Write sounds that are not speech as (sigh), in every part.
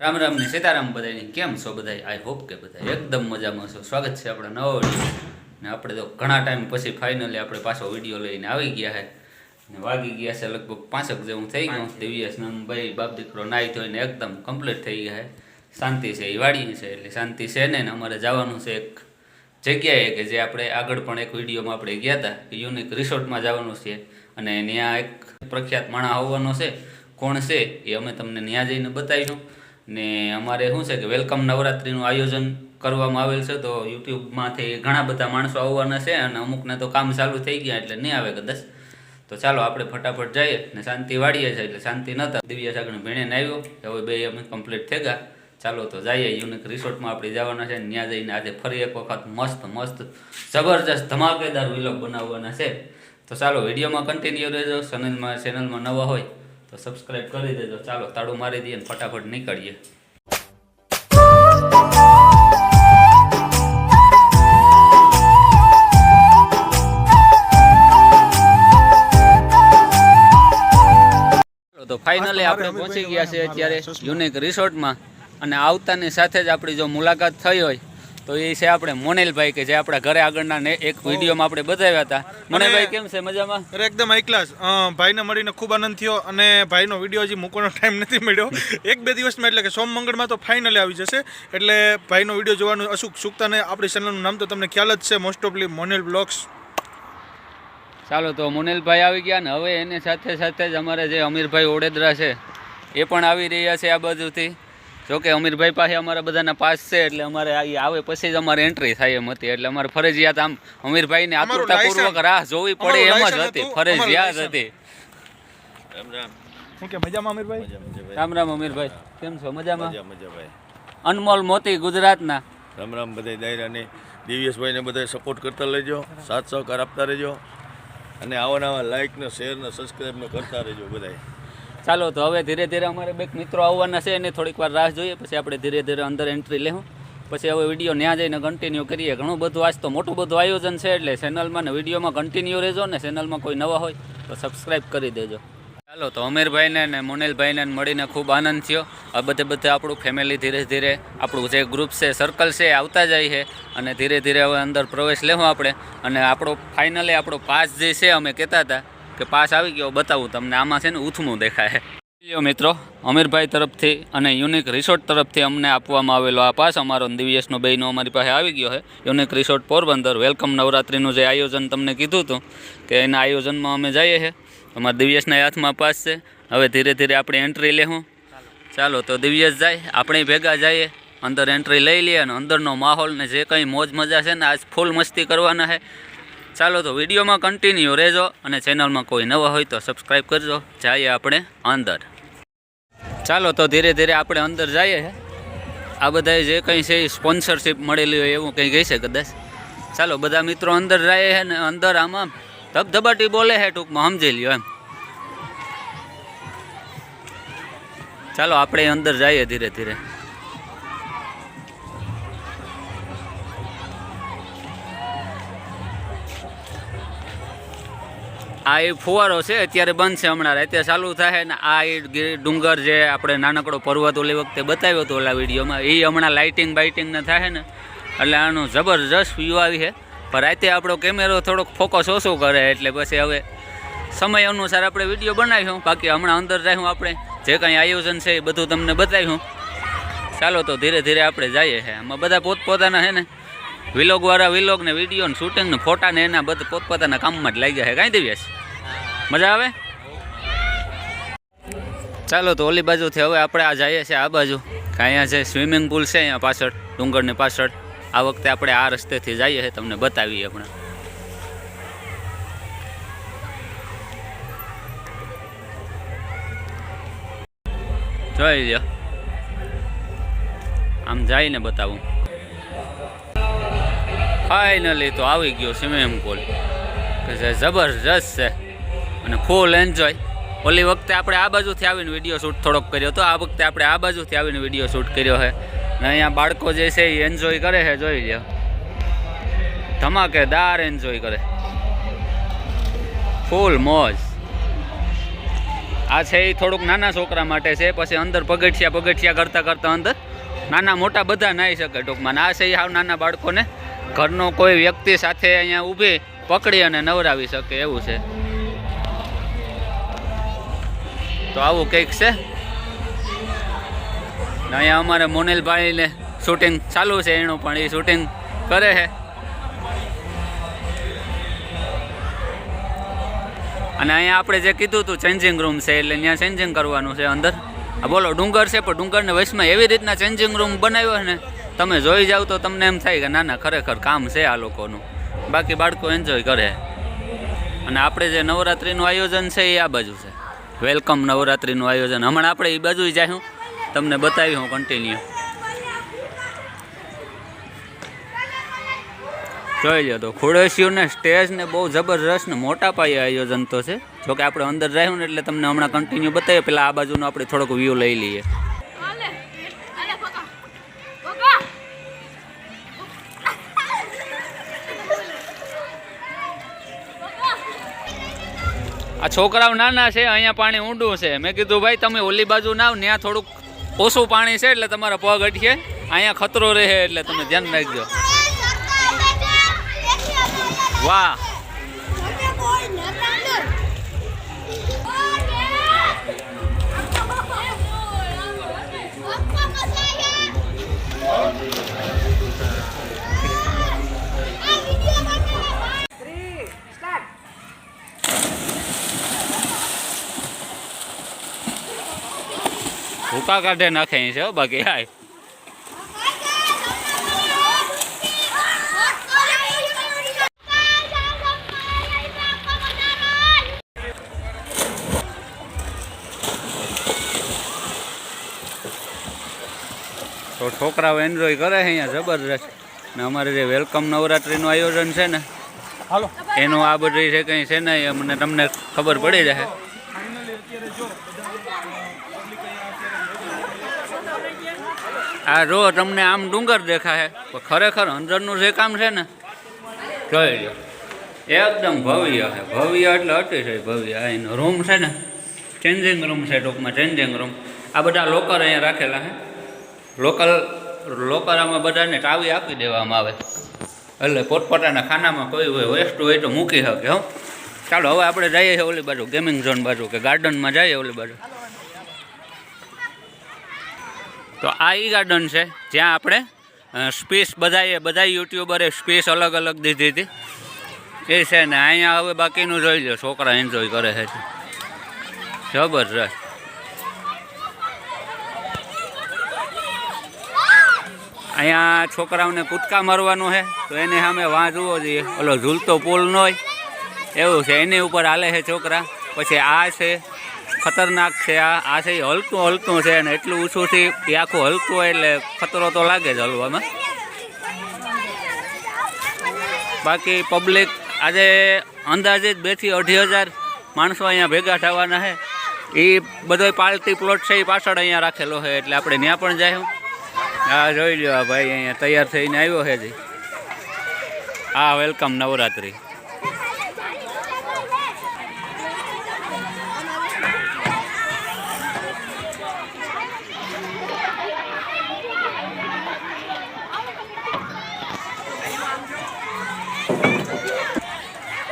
રામ રામ ને સીતારામ બધાની કેમ છો બધા આઈ હોપ કે બધા એકદમ મજામાં છો. સ્વાગત છે આપણા નવો ને આપણે તો ઘણા ટાઈમ પછી ફાઇનલી આપણે પાછો વીડિયો લઈને આવી ગયા છે ને વાગી ગયા છે લગભગ પાંચક જેવું થઈ ગયું. દિવ્યેશ ભાઈ બાપ દીકરો નાહી ધોઈને એકદમ કમ્પ્લીટ થઈ ગયા છે શાંતિ છે એ વાડી છે એટલે શાંતિ છે ને ને અમારે જવાનું છે એક જગ્યાએ કે જે આપણે આગળ પણ એક વિડીયોમાં આપણે ગયા હતા કે યુનિક રિસોર્ટમાં જવાનું છે. અને ત્યાં એક પ્રખ્યાત માણા આવવાનો છે. કોણ છે એ અમે તમને ત્યાં જઈને બતાવીશું. ને અમારે શું છે કે વેલકમ નવરાત્રિનું આયોજન કરવામાં આવેલ છે, તો યુટ્યુબમાંથી ઘણા બધા માણસો આવવાના છે અને અમુકને તો કામ ચાલુ થઈ ગયા એટલે નહીં આવે કદાચ. તો ચાલો આપણે ફટાફટ જઈએ ને શાંતિ વાળીએ છીએ એટલે શાંતિ નહોતા દિવ્યા સાગર ભેણે આવ્યો. હવે બે અમે કમ્પ્લીટ થઈ ગયા. ચાલો તો જઈએ યુનિક રિસોર્ટમાં આપણે જવાના છે ત્યાં જઈને આજે ફરી એક વખત મસ્ત મસ્ત, જબરજસ્ત ધમાકેદાર વિલોગ બનાવવાના છે. તો ચાલો વિડીયોમાં કન્ટિન્યુ રહેજો. ચેનલમાં ચેનલમાં નવા હોય તો સબસ્ક્રાઈબ કરી દેજો. ચાલો તાળું મારી દઈએ ફટાફટ નીકળીએ. તો ફાઇનલી આપણે પહોંચી ગયા છે અત્યારે યુનિક રિસોર્ટમાં અને આવતાની સાથે જ આપણી જો મુલાકાત થઈ હોય તો એ છે આપણે મોનેલભાઈ કે જે આપણા ઘરે આગળના એક વિડીયોમાં આપણે બતાવ્યા હતા. મોનેલભાઈ કેમ છે? મજામાં? અરે એકદમ હાઈ ક્લાસ ભાઈને મળીને ખૂબ આનંદ થયો અને ભાઈનો વીડિયો હજી મૂકવાનો ટાઈમ નથી મળ્યો. એક બે દિવસમાં એટલે કે સોમ મંગળમાં તો ફાઇનલી આવી જશે. એટલે ભાઈનો વીડિયો જોવાનું અશુક સુકતાને આપણી ચેનલનું નામ તો તમને ખ્યાલ જ છે મોસ્ટ ઓફલી મોનેલ બ્લોગ્સ ચાલો તો મોનેલભાઈ આવી ગયા ને હવે એની સાથે સાથે જ અમારે જે અમીરભાઈ ઓડેદરા છે એ પણ આવી રહ્યા છે આ બાજુથી. જોકે અમીરભાઈ પાસે અમારા બધાના પાસ છે એટલે અમારે આ આવે પછી જ અમારે એન્ટ્રી થાય એમ હતી. એટલે અમારે ફરજિયાત આમ અમીરભાઈને ને આતુરતાપૂર્વક રાહ જોવી પડે એમ જ હતી. ફરજિયાત હતી. શું કે મજામાં અમીરભાઈ? રામ રામ અમીરભાઈ. કેમ છો? મજામાં? મજા મજા ભાઈ. અનમોલ મોતી ગુજરાતના. રામ રામ બધા દાયરાને. દિવ્યેશભાઈને બધા સપોર્ટ કરતા લેજો સાથ સહકાર આપતા રહેજો. અને આવા નવા લાઈક ને શેર ને સબસ્ક્રાઈબ કરતા રહેજો બધાય. ચાલો, તો હવે ધીરે ધીરે અમારે બે મિત્રો આવવાના છે એને થોડીક વાર રાહ જોઈએ, પછી આપણે ધીરે ધીરે અંદર એન્ટ્રી લેવું પછી હવે વીડિયો ત્યાં જઈને કન્ટિન્યુ કરીએ. ઘણું બધું આજ તો મોટું બધું આયોજન છે, એટલે ચેનલમાં ને વિડીયોમાં કન્ટિન્યુ રહેજો ને ચેનલમાં કોઈ નવા હોય, તો સબસ્ક્રાઈબ કરી દેજો. ચાલો, તો અમીરભાઈને ને મોનેલભાઈને મળીને ખૂબ આનંદ થયો. આ બધે બધે આપણું ફેમિલી ધીરે ધીરે, આપણું જે ગ્રુપ છે સર્કલ છે આવતા જાય છે. અને ધીરે ધીરે હવે અંદર પ્રવેશ લેવું આપણે. અને આપણો ફાઇનલી આપણો પાસ જે છે, અમે કહેતા હતા કે પાસ આવી ગયો, બતાવું તમને. આમાં છે ને ઉથમું દેખાય. લ્યો મિત્રો, અમીરભાઈ તરફથી અને યુનિક રિસોર્ટ તરફથી અમને આપવામાં આવેલો આ પાસ. અમારો દિવ્યસનો બેયનો અમારી પાસે આવી ગયો છે. Unique resort Porbandar. વેલકમ નવરાત્રિનું જે આયોજન તમને કીધું હતું, કે એના આયોજનમાં અમે જઈએ છીએ. અમારા દિવ્યેશના હાથમાં પાસ છે. હવે ધીરે ધીરે આપણે એન્ટ્રી લેવું ચાલો, તો દિવ્યેશ જાય. આપણે ભેગા જઈએ. અંદર એન્ટ્રી લઈ લઈએ અને અંદરનો માહોલ ને જે કંઈ મોજ મજા છે ને, આજ ફૂલ મસ્તી કરવાના છે. ચાલો તો વિડીયોમાં કન્ટિન્યુ રહેજો અને ચેનલમાં કોઈ નવા હોય તો સબસ્ક્રાઈબ કરજો. જઈએ આપણે અંદર. ચાલો તો ધીરે ધીરે આપણે અંદર જઈએ આ બધા જે કંઈ છે એ સ્પોન્સરશિપ મળેલી હોય એવું કંઈ કહી છે કદાચ. ચાલો બધા મિત્રો અંદર જાય છે ને અંદર આમાં ધબધબાટી બોલે છે ટૂંકમાં, સમજી લ્યો એમ. ચાલો આપણે અંદર જઈએ ધીરે ધીરે. આ એ ફુવારો છે, અત્યારે બંધ છે હમણાં. રાતે ચાલુ થાય ને આ એ ડુંગર જે આપણે નાનકડો પર્વત ઓલી વખતે બતાવ્યો હતો ઓલા વિડીયોમાં, એ હમણાં લાઇટિંગ બાઇટિંગને થાય ને, એટલે આનું જબરજસ્ત વ્યૂ આવી છે. પણ રાતે આપણો કેમેરો થોડોક ફોકસ ઓછો કરે, એટલે પછી હવે સમય અનુસાર આપણે વીડિયો બનાવીશું. બાકી હમણાં અંદર જઈશું આપણે, જે કંઈ આયોજન છે એ બધું તમને બતાવ્યું ચાલો તો ધીરે ધીરે આપણે જઈએ છે આમાં બધા પોતપોતાના છે ને વિલોગવાળા વિલોગ ને વીડિયો ને શૂટિંગ ને ફોટા ને એના બધા પોતપોતાના કામમાં જ લાગ્યા છે કાંઈ દિવ્યાસ મજા આવે? ચાલો તો ઓલી બાજુથી હવે આપણે આ જઈએ છીએ આ બાજુ. કે અહીંયા જે સ્વિમિંગ પુલ છે અહીંયા પાછળ, ડુંગરની પાછળ. આ વખતે આપણે આ રસ્તેથી જઈએ છીએ, તમને બતાવીએ હમણાં. જોઈ લ્યો આમ જઈને બતાવું. ફાઇનલી તો આવી ગયો સ્વિમિંગ પુલ. કે જે જબરજસ્ત છે. અને ફૂલ એન્જોય ઓલી વખતે આપણે આ બાજુથી આવીને વીડિયો શૂટ થોડોક કર્યો તો આ વખતે આપણે આ બાજુથી આવીને વીડિયો શૂટ કર્યો છે. ને અહીંયા બાળકો જે છે એ એન્જોય કરે છે, જોઈ લો ધમાકેદાર એન્જોય કરે. ફૂલ મોજ. આ છે એ થોડુંક નાના છોકરા માટે છે. પછી અંદર પગથિયા પગથિયા કરતાં કરતાં અંદર નાના મોટા બધા નાહી શકે ટૂંકમાં. અને આ છે એ હાવ નાના બાળકોને ઘરનો કોઈ વ્યક્તિ સાથે અહીંયા ઊભી પકડી અને નવરાવી શકે એવું છે. તો આવું કંઈક છે. અહીંયા અમારે મોનેલભાઈને શૂટિંગ ચાલુ છે એનું પણ એ શૂટિંગ કરે છે. અને અહીંયા આપણે જે કીધું હતું ચેન્જિંગ રૂમ છે એટલે ત્યાં ચેન્જિંગ કરવાનું છે અંદર. આ બોલો, ડુંગર છે, પણ ડુંગરને વયસમાં એવી રીતના ચેન્જિંગ રૂમ બનાવ્યો ને, તમે જોઈ જાવ તો તમને એમ થાય કે ના ના, ખરેખર કામ છે આ લોકોનું. બાકી બાળકો એન્જોય કરે. અને આપણે જે નવરાત્રિનું આયોજન છે એ આ બાજુ છે. વેલકમ નવરાત્રિનું આયોજન. હમણાં આપણે એ બાજુ જાઉં તમને બતાવી હું કન્ટિન્યુ જોઈ લો તો ખોડેશીઓને સ્ટેજને બહુ જબરજસ્ત ને મોટા પાયે આયોજન તો છે. જોકે આપણે અંદર રહ્યું ને એટલે તમને હમણાં કન્ટિન્યુ બતાવીએ પેલા આ બાજુનો આપણે થોડોક વ્યૂ લઈ લઈએ. છોકરાઓ નાના છે, અહીંયા પાણી ઊંડું છે. મેં કીધું, ભાઈ, તમે ઓલી બાજુ નાવ ત્યાં થોડુંક ઓછું પાણી છે એટલે તમારા પગ અટકે. અહીંયા ખતરો રહે એટલે તમે ધ્યાન રાખજો. વાહ. ભૂકા કાઢે નાખે છે બાકી હાય. તો છોકરાઓ એન્જોય કરે છે અહીંયા જબરદસ્ત ને અમારે જે વેલકમ નવરાત્રિનું આયોજન છે ને હાલો. એનું આ બધું છે કંઈ છે ને એ મને તમને ખબર પડી જશે આ જો તમને આમ ડુંગર દેખાય પણ ખરેખર અંદરનું જે કામ છે ને, જોઈ લો એકદમ ભવ્ય છે. ભવ્ય એટલે અતિશય ભવ્ય. આ રૂમ છે ને ચેન્જિંગ રૂમ છે ટૂંકમાં ચેન્જિંગ રૂમ આ બધા લોકર અહીંયા રાખેલા છે. લોકલ લોકરામાં બધાને ચાવી આપી દેવામાં આવે. એટલે પોતપોતાના ખાનામાં કોઈ હોય વેસ્ટ હોય તો મૂકી શકે, હો. ચાલો, હવે આપણે જઈએ છીએ ઓલી બાજુ ગેમિંગ ઝોન બાજુ કે ગાર્ડનમાં જઈએ ઓલી બાજુ. તો આ ઈ ગાર્ડન છે, જ્યાં આપણે સ્પેસ બધાએ, બધા યુટ્યુબરે સ્પેસ અલગ અલગ દીધી હતી. એ છે ને, અહીંયા હવે બાકીનું જોઈ લો છોકરા એન્જોય કરે છે. જબરજસ્ત. અહીંયા છોકરાઓને કૂદકા મારવાનું છે, તો એને સામે વાં જુઓ જોઈએ. ઓલો ઝૂલતો પુલ ન હોય, એવું છે, એની ઉપર હાલે છે છોકરા. પછી આ છે ખતરનાક છે. આ આ છે હલકું હલતું છે અને એટલું ઊંચુંથી એ આખું હલકું હોય એટલે ખતરો તો લાગે જ હલવામાં. બાકી પબ્લિક આજે અંદાજે બેથી અઢી હજાર માણસો અહીંયા ભેગા થવાના છે. એ બધો પાર્ટી પ્લોટ છે એ પાછળ અહીંયા રાખેલો છે એટલે આપણે ત્યાં પણ જાય હા જોઈ લો ભાઈ અહીંયા તૈયાર થઈને આવ્યો છે જી હા વેલકમ નવરાત્રિ.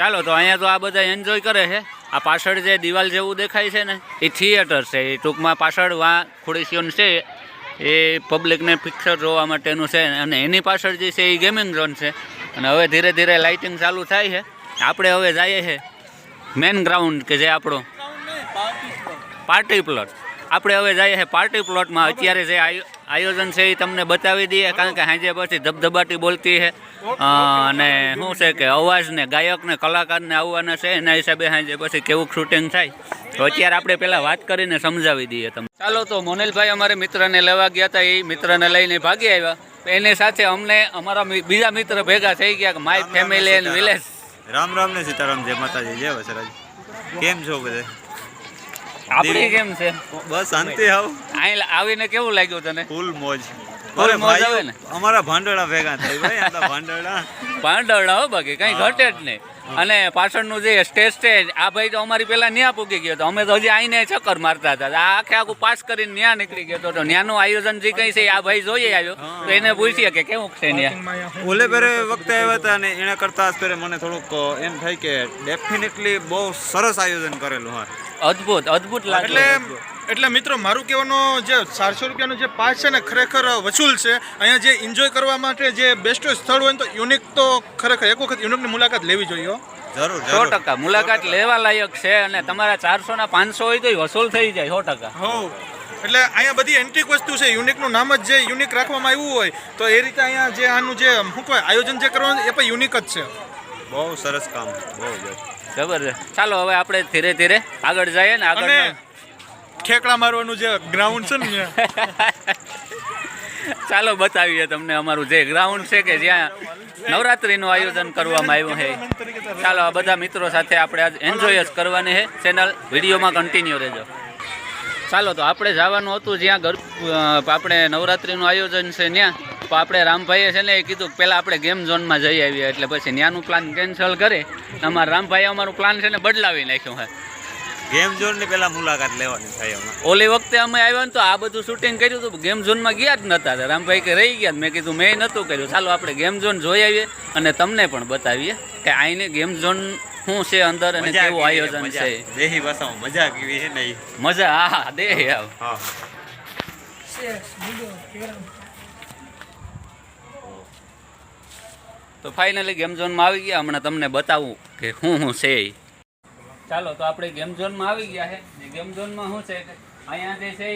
ચાલો તો અહીંયા તો આ બધા એન્જોય કરે છે. આ પાછળ જે દિવાલ જેવું દેખાય છે ને એ થિયેટર છે. એ ટૂંકમાં પાછળ વા ખુડીસીઓન છે એ પબ્લિકને પિક્ચર જોવા માટેનું છે અને એની પાછળ જે છે એ ગેમિંગ ઝોન છે. અને હવે ધીરે ધીરે લાઇટિંગ ચાલુ થાય છે. આપણે હવે જઈએ છે મેન ગ્રાઉન્ડ કે જે આપણો પાર્ટી પ્લોટ આપણે હવે જઈએ છે પાર્ટી પ્લોટમાં અત્યારે જે આયોજન છે એ તમને બતાવી દઈએ કારણ કે સાંજે પછી ધબધબાટી બોલતી છે. અને શું છે કે અવાજ ને ગાયક ને કલાકારને આવવાના છે એના હિસાબે સાંજે પછી કેવું શૂટિંગ થાય. તો અત્યારે આપણે પહેલાં વાત કરીને સમજાવી દઈએ તમને. ચાલો તો મોનિલભાઈ અમારે મિત્રને લેવા ગયા હતા એ મિત્રને લઈને ભાગી આવ્યા. એની સાથે અમને અમારા બીજા મિત્ર ભેગા થઈ ગયા કે my family and village. Ram Ram ને સીતારામ જય માતાજી જય વસરાજ. કેમ છો બધે? આપણી કેમ છે? બસ શાંતિ હાવ. અહીં આવીને કેવું લાગ્યું તને? ફૂલ મોજ. ફૂલ મોજ આવે ને? અમારા ભાંડોળા ભેગા થાય ભાઈ આ તો ભાંડોળા. હો બાકી કઈ ઘટે જ નહીં. અને પાછળનું જે સ્ટેજ છે આ ભાઈ તો અમારી પહેલા ન્યા પૂગી ગયો તો અમે તો હજી આઈને ચક્કર મારતા હતા. આ આખે આખું પાસ કરીને ન્યા નીકળી ગયો તો ન્યાનું આયોજન જે કઈ છે આ ભાઈ જોઈએ આવ્યો. તો એને પૂછીએ કે કેવું છે ન્યા? ઓલે વખતે આવ્યા હતા ને એના કરતા મને થોડુંક એમ થાય કે ડેફિનેટલી બહુ સરસ આયોજન કરેલું હા. અદ્ભુત અદ્ભુત લાગે એટલે એટલે મિત્રો મારું કહેવાનો જે ચારસો રૂપિયાનો જે પાસ છે ને ખરેખર વસૂલ છે. અહીંયા જે એન્જોય કરવા માટે જે બેસ્ટ સ્થળ હોય તો યુનિક તો ખરેખર એક વખત યુનિકની મુલાકાત લેવી જોઈએ જરૂર સો ટકા. મુલાકાત લેવા લાયક છે અને તમારા ચારસો ના પાંચસો હોય તો વસૂલ થઈ જાય સો ટકા. હો. એટલે અહીંયા બધી એન્ટિક વસ્તુ છે. યુનિકનું નામ જ જે યુનિક રાખવામાં આવ્યું હોય તો એ રીતે અહીંયા જે આનું જે શું કહેવાય આયોજન જે કરવાનું એ પણ યુનિક જ છે. બહુ સરસ કામ બહુ જ જબરદસ્ત ચાલો હવે આપણે ધીરે ધીરે આગળ જઈએ ને આગળ ઠેકડા મારવાનું જે ગ્રાઉન્ડ છે ને (laughs) ચાલો બતાવીએ તમને અમારું જે ગ્રાઉન્ડ છે કે જ્યાં નવરાત્રિનું આયોજન કરવામાં આવ્યું છે. ચાલો આ બધા મિત્રો સાથે આપણે આજ એન્જોય જ કરવાની છે. ચેનલ વિડીયોમાં કન્ટિન્યુ રહેજો. ચાલો તો આપણે જવાનું હતું જ્યાં આપણે નવરાત્રીનું આયોજન છે ત્યાં. તો આપણે રામભાઈએ છે ને એ કીધું કે પહેલાં આપણે ગેમ ઝોનમાં જઈ આવીએ. એટલે પછી ત્યાંનું પ્લાન કેન્સલ કરે અમારા રામભાઈ અમારું પ્લાન છે ને બદલાવી નાખ્યું છે. ગેમ ઝોનની પહેલાં મુલાકાત લેવાની થાય અમે ઓલી વખતે અમે આવ્યા ને તો આ બધું શૂટિંગ કર્યું હતું. ગેમ ઝોનમાં ગયા જ નહોતા રામભાઈ કે રહી ગયા મેં કીધું મેં નહોતું કર્યું. ચાલો આપણે ગેમ ઝોન જોઈ આવીએ અને તમને પણ બતાવીએ કે આઈને ગેમ ઝોન શું છે અંદર અને કેવું આયોજન મજા. છે. દેહી ભાષામાં મજા કેવી છે નહીં મજા. હા હા દે આવ. હા. તો ફાઇનલી ગેમ ઝોનમાં આવી ગયા. હમણાં તમને બતાવું કે શું શું છે. ચાલો, તો આપણે ગેમ ઝોનમાં આવી ગયા છે. ને ગેમ ઝોનમાં શું છે અહીંયા જે છે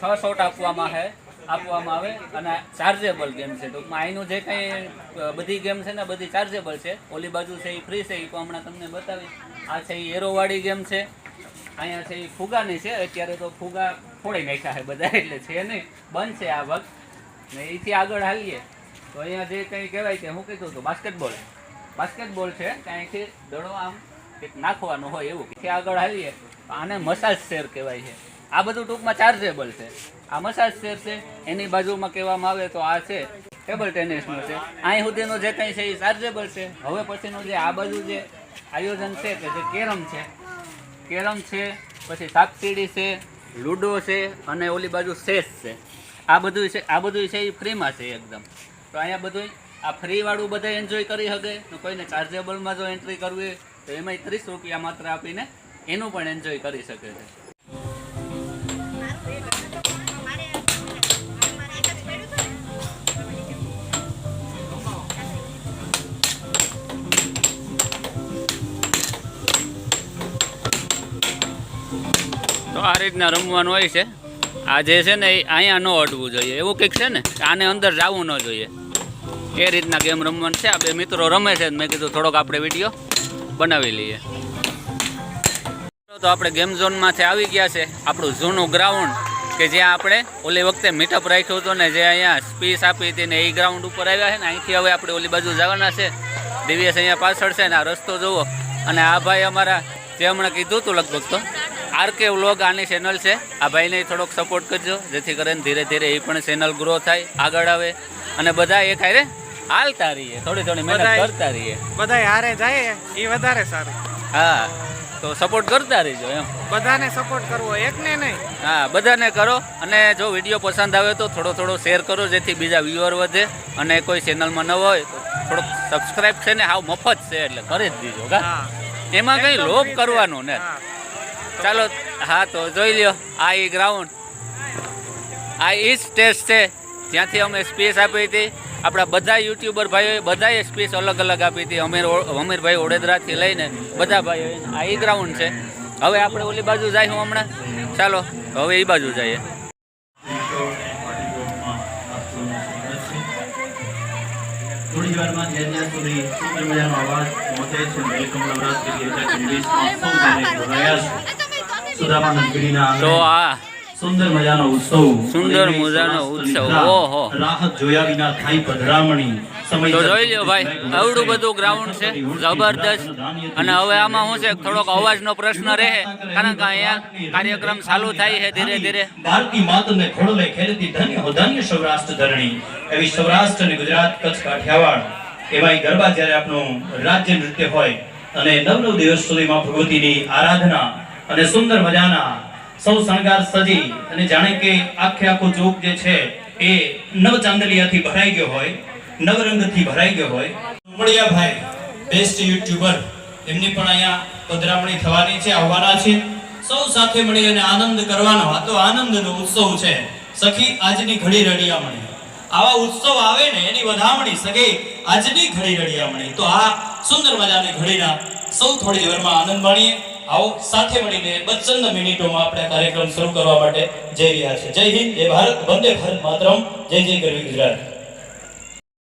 છ શોટ આપવામાં છે, આપવામાં આવે અને ચાર્જેબલ ગેમ છે. ટૂંકમાં અહીંનું જે કંઈ બધી ગેમ છે ને બધી ચાર્જેબલ છે. ઓલી બાજુ છે એ ફ્રી છે એ પણ હમણાં તમને બતાવી આ છે એ એરોવાળી ગેમ છે. અહીંયા છે એ ફુગાની છે. અત્યારે તો ફુગા ફોડી નાખ્યા છે બધા, એટલે છે નહીં. બંધ છે આ વખત. ને એથી આગળ હાલીએ. તો અહીંયા જે કંઈ કહેવાય કે હું કીધું હતું બાસ્કેટબોલ બાસ્કેટબોલ છે, કાંઈથી દડો આમ કંઈક નાખવાનો હોય એવું. કે આગળ તો આને મસાજ શેર કહેવાય છે. આ બધું ટૂંકમાં ચાર્જેબલ છે. આ મસાજ શેર છે, એની બાજુમાં કહેવામાં આવે તો આ છે ટેબલ ટેનિસનું છે. અહીં સુધીનો જે કંઈ છે એ ચાર્જેબલ છે. હવે પછીનું જે આ બાજુ જે આયોજન છે કે જે કેરમ છે કેરમ છે, પછી સાપસીડી છે, લૂડો છે, અને ઓલી બાજુ શેષ છે. આ બધું છે, આ બધું છે એ ફ્રીમાં છે એકદમ. તો અહીંયા બધું આ ફ્રીવાળું બધા એન્જોય કરી શકે. તો કોઈને ચાર્જેબલમાં જો એન્ટ્રી કરવી હોય, તો એમાંય ત્રીસ રૂપિયા માત્ર આપીને એનું પણ એન્જોય કરી શકે છે. તો આ રીતના રમવાનું હોય છે. આ જે છે ને એ અહીંયા ન અડવું જોઈએ. એવું કંઈક છે ને? આને અંદર જવું ન જોઈએ. એ રીતના ગેમ રમવાનું છે. આ બે મિત્રો રમે છે મેં કીધું થોડોક આપણે વીડિયો બનાવી લઈએ. તો આપણે ગેમ ઝોનમાંથી આવી ગયા છે. આપણું જૂનું ગ્રાઉન્ડ કે જ્યાં આપણે ઓલી વખતે મીટઅપ રાખ્યું હતું ને જે અહીંયા સ્પીસ આપી હતી ને એ ગ્રાઉન્ડ ઉપર આવ્યા છે ને અહીંથી હવે આપણે ઓલી બાજુ જવાના છે. દિવ્યસ અહીંયા પાછળ છે ને આ રસ્તો જુઓ. અને આ ભાઈ અમારા જે હમણાં કીધું હતું લગભગ તો, આરકે વ્લોગ આની ચેનલ છે. આ ભાઈને થોડોક સપોર્ટ કરજો, જેથી કરીને ધીરે ધીરે એ પણ ચેનલ ગ્રો થાય, આગળ આવે. અને બધા એક હારે હાલતા રહીએ થોડી થોડી મહેનત કરતા રહીએ. બધા હારે જાય એ વધારે સારું. હા તો સપોર્ટ કરતા રહીજો એમ. બધાને સપોર્ટ કરવો એકને નહીં. હા બધાને કરો અને જો વીડિયો પસંદ આવે તો થોડો થોડો શેર કરો જેથી બીજા વ્યૂઅર વધે અને કોઈ ચેનલમાં ન હોય તો થોડોક સબસ્ક્રાઇબ છે ને હાવ મફત છે એટલે કરી જ દીજો કા? હા. એમાં કંઈ લોભ કરવાનો ને. ચાલો હા તો જોઈ લ્યો આ એ ગ્રાઉન્ડ આ ઈ સ્ટેજ છે. જ્યાંથી અમે સ્પેસ આપી હતી આપણા બધા યુટ્યુબર ભાઈઓએ બધાએ સ્પેસ અલગ અલગ આપી હતી અમીર અમીરભાઈ ઓડેદરાથી લઈને બધા ભાઈઓએ આ એ ગ્રાઉન્ડ છે હવે આપણે ઓલી બાજુ જાય હું હમણાં ચાલો હવે એ બાજુ જઈએ થોડી વારમાં જ્યાં જ્યાં સુધી સુંદર મજાનો અવાજ પહોંચે છે વેલકમ નવરાત્રી બે હજાર ચોવીસમાં સૌ તેને જોડાયા છે તો આ સુંદર મજાનો ઉત્સવ સુંદર મજાનો ઉત્સવ. ઓહો. રાહત જોયા વિના થાય પધરામણી. તો જોઈ લ્યો ભાઈ અવડું બધું ગ્રાઉન્ડ છે જબરદસ્ત. અને હવે આમાં શું છે થોડોક અવાજનો પ્રશ્ન રહે કારણ કે અહીંયા કાર્યક્રમ ચાલુ થાય છે ધીરે ધીરે. ભારતી માતને ખોળલે ખેલતી ધન્ય ધન્ય સૌરાષ્ટ્ર ધરણી. એવી સૌરાષ્ટ્ર અને ગુજરાત કચ્છ કાઠિયાવાડ. એમાં ગરબા જ્યારે આપણું રાજ્ય નૃત્ય હોય. અને નવ નવ દિવસ સુધીમાં ભગવતીની આરાધના અને સુંદર મજાના સૌ શણગાર સજી અને જાણે કે આખે આખો ચોક જે છે એ નવ ચાંદલિયાથી ભરાઈ ગયો હોય, નવરંગથી ભરાઈ ગયો હોય. ઉમડિયાભાઈ બેસ્ટ યુટ્યુબર એમની પણ અહીંયા પધરામણી થવાની છે, આવવાના છે. સૌ સાથે મળી અને આનંદ કરવાનો આ તો આનંદનો ઉત્સવ છે. સખી, આજની ઘડી રડિયામણી. આવા ઉત્સવ આવે ને, એની વધામણી સખી આજની ઘડી રડિયામણી. તો આ સુંદર મજાની ઘડીના સૌ થોડી વારમાં આનંદ માણીએ. આવો, સાથે મળીને બચંદ મિનિટોમાં આપણે કાર્યક્રમ શરૂ કરવા માટે જઈ રહ્યા છે જય હિન્દ, જય ભારત, વંદે ભારત માતરમ, જય જય ગરવી ગુજરાત.